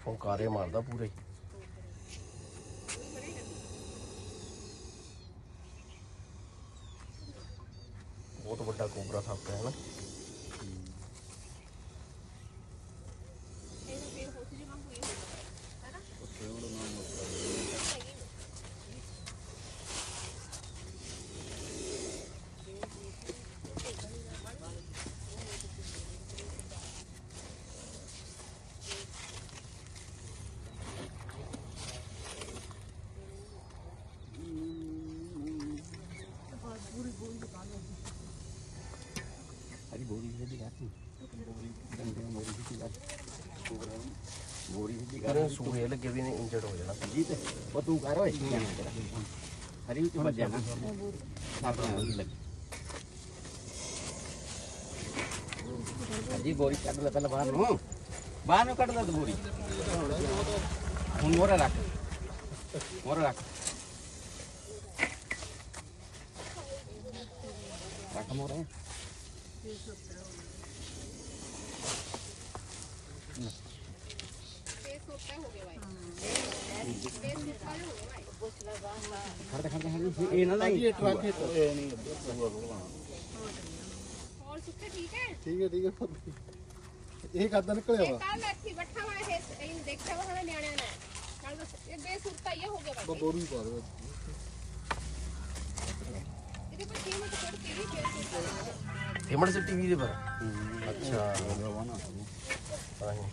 ਫੁੰਕਾਰੇ ਮਾਰਦਾ ਪੂਰੇ। ਬਹੁਤ ਵੱਡਾ ਕੋਬਰਾ ਸੱਪ ਹੈ ਨਾ ਅਰੀ ਬੋਰੀ ਦੀ ਗੱਲ ਡੰਡੇ ਮੋਰੀ ਦੀ ਗੱਲ ਬੋਰੀ ਦੀ ਗੱਲ ਇਹਨੂੰ ਸੂਏ ਲੱਗੇ ਵੀ ਨੇ ਇੰਜਰਡ ਹੋ ਜਾਣਾ ਜੀ ਤੇ ਉਹ ਤੂੰ ਕਰ ਓਏ ਹਰੀ ਵਿੱਚ ਵੱਜਿਆ ਨਾ ਆਪਣੇ ਲੱਗ ਅਜੀ ਬੋਰੀ ਕੱਢ ਲੈ ਪਹਿਲਾਂ ਬਾਹਰ ਨੂੰ ਬਾਹਰ ਨੂੰ ਕੱਢ ਲੈ ਤੂੰ ਬੋਰੀ ਹੁਣ ਮੋਰਾ ਰੱਖ ਮੋਰਾ ਰੱਖ ਰੱਖ ਮੋਰਾ ਖੜ ਖੜ ਖੜ ਇਹ ਨਾ ਲਾਈ ਟਰੱਕ ਹੈ ਇਹ ਨਹੀਂ ਹੋਰ ਸੁੱਕੇ ਠੀਕ ਹੈ ਠੀਕ ਹੈ ਠੀਕ ਹੈ ਇਹ ਕਾਦਾ ਨਿਕਲਿਆ ਇਹ ਵਾ ਕੱਲ ਇੱਥੇ ਬੱਠਾ ਵਾ ਇਹ ਇਹਨੂੰ ਦੇਖਿਆ ਵਾ ਹਣਾ ਨਿਆਣਿਆਂ ਨੇ ਕੱਲ ਬਸ ਇਹ ਬੇਸੁਰਤਾ ਹੀ ਹੋ ਗਿਆ ਬਾਈ ਬੋਰੂ ਹੀ ਪਾ ਦੋ ਇਹਦੇ ਪਰ ਕੀਮਤ ਕੱਢ ਕੇ ਵੀ orangnya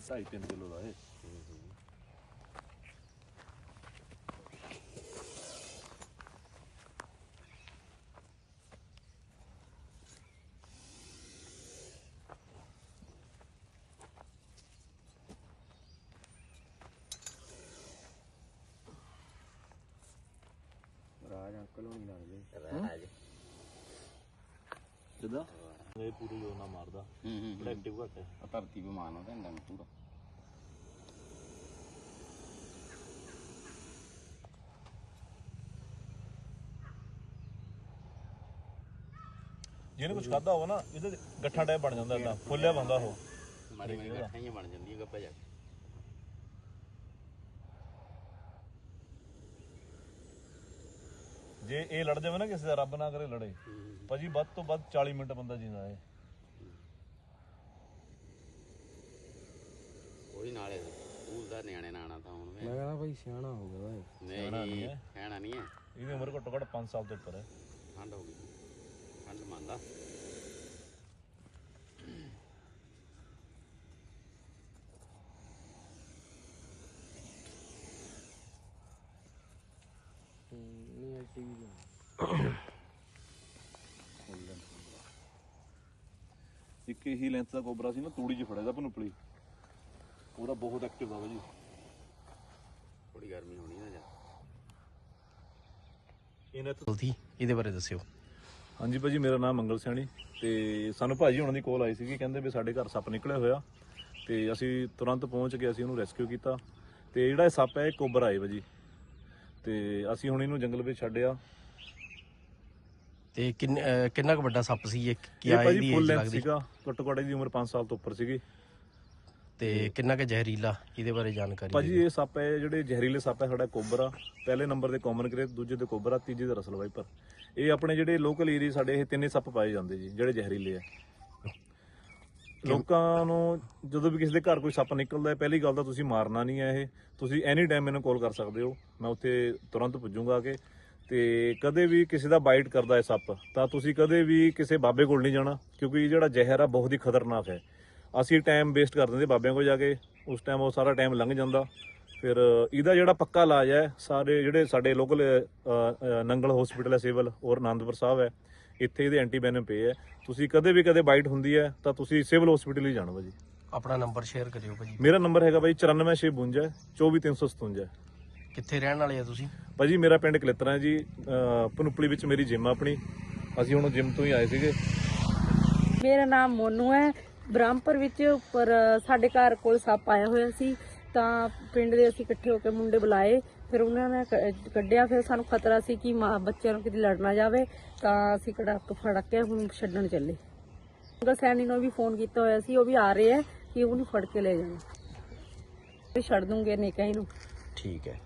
ਢਾਈ ਤਿੰਨ ਕਿਲੋ ਦਾ ਇਹ ਰਾਜ ਅੰਕਲ ਹੋਣੀ ਲੱਗਦੇ ਰਾਜ ਜਿੱਦਾਂ ਇਹ ਪੂਰੀ ਜੋਰ ਨਾਲ ਮਾਰਦਾ। ਹੂੰ ਹੂੰ ਬੜਾ ਐਕਟਿਵ ਘੱਟ ਹੈ। ਧਰਤੀ ਬਿਮਾਨ ਉਹਦਾ ਡੰਗ ਪੂਰਾ। ਜਿਹਨੇ ਕੁਝ ਖਾਦਾ ਹੋਵੇ ਨਾ ਇਹਦੇ ਗੱਠਾ ਟਾਈਪ ਬਣ ਜਾਂਦਾ ਇਦਾਂ ਫੁੱਲਿਆ ਬੰਦਾ ਉਹ। ਮਾੜੀ ਮਾੜੀ ਗੱਠਾਂ ਬਣ ਜਾਂਦੀਆਂ ਗੱਪਾ ਜਾ ਕੇ। ਜੇ ਇਹ ਲੜ ਜਾਵੇ ਨਾ ਕਿਸੇ ਦਾ ਰੱਬ ਨਾ ਕਰੇ ਲੜੇ। ਭਾਜੀ ਵੱਧ ਤੋਂ ਵੱਧ 40 ਮਿੰਟ ਬੰਦਾ ਜਿੰਦਾ ਹੈ ਉਹੀ ਨਾਲੇ ਸਕੂਲ ਦਾ ਨਿਆਣੇ ਨਾਣਾ ਤਾਂ ਹੁਣ ਵੇ ਕਹਿੰਦਾ ਭਾਈ ਸਿਆਣਾ ਹੋ ਗਿਆ ਓਏ। ਨਹੀਂ ਕਹਿਣਾ ਨਹੀਂ ਹੈ। ਇਹਦੀ ਉਮਰ ਘੱਟੋ ਘੱਟ 5 ਸਾਲ ਤੋਂ ਉੱਪਰ ਹੈ। ਠੰਡ ਹੋ ਗਈ। ਠੰਡ ਮੰਨਦਾ। ਇੱਕ ਇਹੀ ਲੈਂਥ ਦਾ ਕੋਬਰਾ ਸੀ ਨਾ ਤੂੜੀ 'ਚ ਫੜਿਆ ਦਾ ਪਨੂਪਲੀ ਉਹਦਾ ਬਹੁਤ ਐਕਟਿਵ ਆ ਭਾਜੀ ਥੋੜੀ ਗਰਮੀ ਹੋਣੀ ਨਾ ਜਾ ਇਹਨੇ ਗਲਤੀ ਇਹਦੇ ਬਾਰੇ ਦੱਸਿਓ। ਹਾਂਜੀ ਭਾਜੀ ਮੇਰਾ ਨਾਮ ਮੰਗਲ ਸਿਆਣੀ ਤੇ ਸਾਨੂੰ ਭਾਜੀ ਹੁਣਾਂ ਦੀ ਕੋਲ ਆਈ ਸੀਗੀ ਕਹਿੰਦੇ ਵੀ ਸਾਡੇ ਘਰ ਸੱਪ ਨਿਕਲਿਆ ਹੋਇਆ ਤੇ ਅਸੀਂ ਤੁਰੰਤ ਪਹੁੰਚ ਕੇ ਅਸੀਂ ਉਹਨੂੰ ਰੈਸਕਿਊ ਕੀਤਾ। ਤੇ ਜਿਹੜਾ ਇਹ ਸੱਪ ਹੈ ਇਹ ਕੋਬਰਾ ਹੈ ਭਾਜੀ ਤੇ ਅਸੀਂ ਹੁਣ ਇਹਨੂੰ ਜੰਗਲ ਵਿੱਚ ਛੱਡਿਆ। ਤੇ ਕਿੰਨ- ਅਹ ਕਿੰਨਾ ਕੁ ਵੱਡਾ ਸੱਪ ਸੀ ਇਹ? ਇਹ ਕਿਆ ਭਾਜੀ ਇਹਦੀ ਫੁੱਲ ਏਜ ਲੈਂਥ ਲੱਗਦੀ? ਸੀਗਾ। ਘੱਟੋ ਘੱਟ ਇਹਦੀ ਉਮਰ 5 ਸਾਲ ਤੋਂ ਉੱਪਰ ਸੀਗੀ। ਤੇ ਕਿੰਨਾ ਕੁ ਜ਼ਹਿਰੀਲਾ ਇਹਦੇ ਬਾਰੇ ਜਾਣਕਾਰੀ ਭਾਜੀ ਇਹ ਸੱਪ ਹੈ ਜਿਹੜੇ ਜ਼ਹਿਰੀਲੇ ਸੱਪ ਹੈ ਸਾਡਾ ਕੋਬਰਾ। ਪਹਿਲੇ ਨੰਬਰ ਤੇ ਕਾਮਨ ਕ੍ਰੇਟ ਦੂਜੇ ਤੇ ਕੋਬਰਾ ਤੀਜੇ ਤੇ ਰਸਲ ਵਾਈਪਰ। ਇਹ ਆਪਣੇ ਜਿਹੜੇ ਲੋਕਲ ਏਰੀਆ ਸਾਡੇ ਇਹ ਤਿੰਨੇ ਸੱਪ ਪਾਏ ਜਾਂਦੇ ਜੀ ਜਿਹੜੇ ਜ਼ਹਿਰੀਲੇ ਆ ਲੋਕਾਂ ਨੂੰ ਜਦੋਂ ਵੀ ਕਿਸੇ ਦੇ ਘਰ ਕੋਈ ਸੱਪ ਨਿਕਲਦਾ ਹੈ, ਪਹਿਲੀ ਗੱਲ ਤਾਂ ਤੁਸੀਂ ਮਾਰਨਾ ਨਹੀਂ ਹੈ ਇਹ। ਤੁਸੀਂ ਐਨੀ ਟਾਈਮ ਮੈਨੂੰ ਕਾਲ ਕਰ ਸਕਦੇ ਹੋ। ਮੈਂ ਉੱਥੇ ਤੁਰੰਤ ਪੁੱਜੂੰਗਾ ਕਿ ਕੇ। ਤੇ ਕਦੇ ਵੀ ਕਿਸੇ ਦਾ ਬਾਈਟ ਕਰਦਾ ਹੈ ਸੱਪ, ਤਾਂ ਤੁਸੀਂ ਕਦੇ ਵੀ ਕਿਸੇ ਬਾਬੇ ਕੋਲ ਨਹੀਂ ਜਾਣਾ, ਕਿਉਂਕਿ ਇਹ ਜਿਹੜਾ ਜ਼ਹਿਰ ਆ ਬਹੁਤ ਹੀ ਖਤਰਨਾਕ ਹੈ। ਅਸੀਂ ਟਾਈਮ ਵੇਸਟ ਕਰ ਦਿੰਦੇ ਬਾਬਿਆਂ ਕੋਲ ਜਾ ਕੇ। ਉਸ ਟਾਈਮ ਉਹ ਸਾਰਾ ਟਾਈਮ ਲੰਘ ਜਾਂਦਾ। ਫਿਰ ਇਹਦਾ ਜਿਹੜਾ ਪੱਕਾ ਇਲਾਜ ਹੈ, ਸਾਰੇ ਜਿਹੜੇ ਸਾਡੇ ਲੋਕਲ ਨੰਗਲ ਹਸਪੀਟਲ ਹੈ, ਸਿਵਲ, ਔਰ ਆਨੰਦਪੁਰ ਸਾਹਿਬ ਹੈ ਇੱਥੇ ਇਹਦੇ ਐਂਟੀਵੈਨਮ ਪਏ ਹੈ ਤੁਸੀਂ ਕਦੇ ਵੀ ਕਦੇ ਬਾਈਟ ਹੁੰਦੀ ਹੈ ਤਾਂ ਤੁਸੀਂ ਸਿਵਲ ਹਸਪੀਟਲ ਹੀ ਜਾਣਾ ਭਾਜੀ। ਆਪਣਾ ਨੰਬਰ ਸ਼ੇਅਰ ਕਰਿਓ ਭਾਜੀ। ਮੇਰਾ ਨੰਬਰ ਹੈਗਾ ਬਾਈ 94652 24357 ਕਿੱਥੇ ਰਹਿਣ ਵਾਲੇ ਆ ਤੁਸੀਂ? ਭਾਜੀ ਮੇਰਾ ਪਿੰਡ ਕਲਿੱਤਰਾ ਜੀ ਪਨੂਪਲੀ ਵਿੱਚ ਮੇਰੀ ਜਿਮ ਆਪਣੀ। ਅਸੀਂ ਹੁਣ ਜਿਮ ਤੋਂ ਹੀ ਆਏ ਸੀਗੇ। ਮੇਰਾ ਨਾਮ ਮੋਨੂ ਹੈ। ਬ੍ਰਹਮਪੁਰ ਵਿੱਚ ਉੱਪਰ ਸਾਡੇ ਘਰ ਕੋਲ ਸੱਪ ਆਇਆ ਹੋਇਆ ਸੀ। ਤਾਂ ਪਿੰਡ ਦੇ ਅਸੀਂ ਇਕੱਠੇ ਹੋ ਕੇ ਮੁੰਡੇ ਬੁਲਾਏ। ਫਿਰ ਉਹਨਾਂ ਨੇ ਕ- ਕੱਢਿਆ, ਫਿਰ ਸਾਨੂੰ ਖਤਰਾ ਸੀ ਕਿ ਮਾਂ, ਬੱਚਿਆਂ ਨੂੰ ਕਿਤੇ ਲੜਨਾ ਜਾਵੇ, ਤਾਂ ਅਸੀਂ ਕੜਾਕ ਫੜ ਕੇ ਹੁਣ ਛੱਡਣ ਚੱਲੇ। ਅੰਕਲ ਸੈਣੀ ਨੂੰ ਵੀ ਫੋਨ ਕੀਤਾ ਹੋਇਆ ਸੀ, ਉਹ ਵੀ ਆ ਰਹੇ ਹੈ ਕਿ ਉਹਨੂੰ ਫੜ ਕੇ ਲੈ ਜਾਣਾ। ਛੱਡ ਦੂੰਗੇ ਨੇ ਕਹੀਂ ਨੂੰ। ਠੀਕ ਹੈ।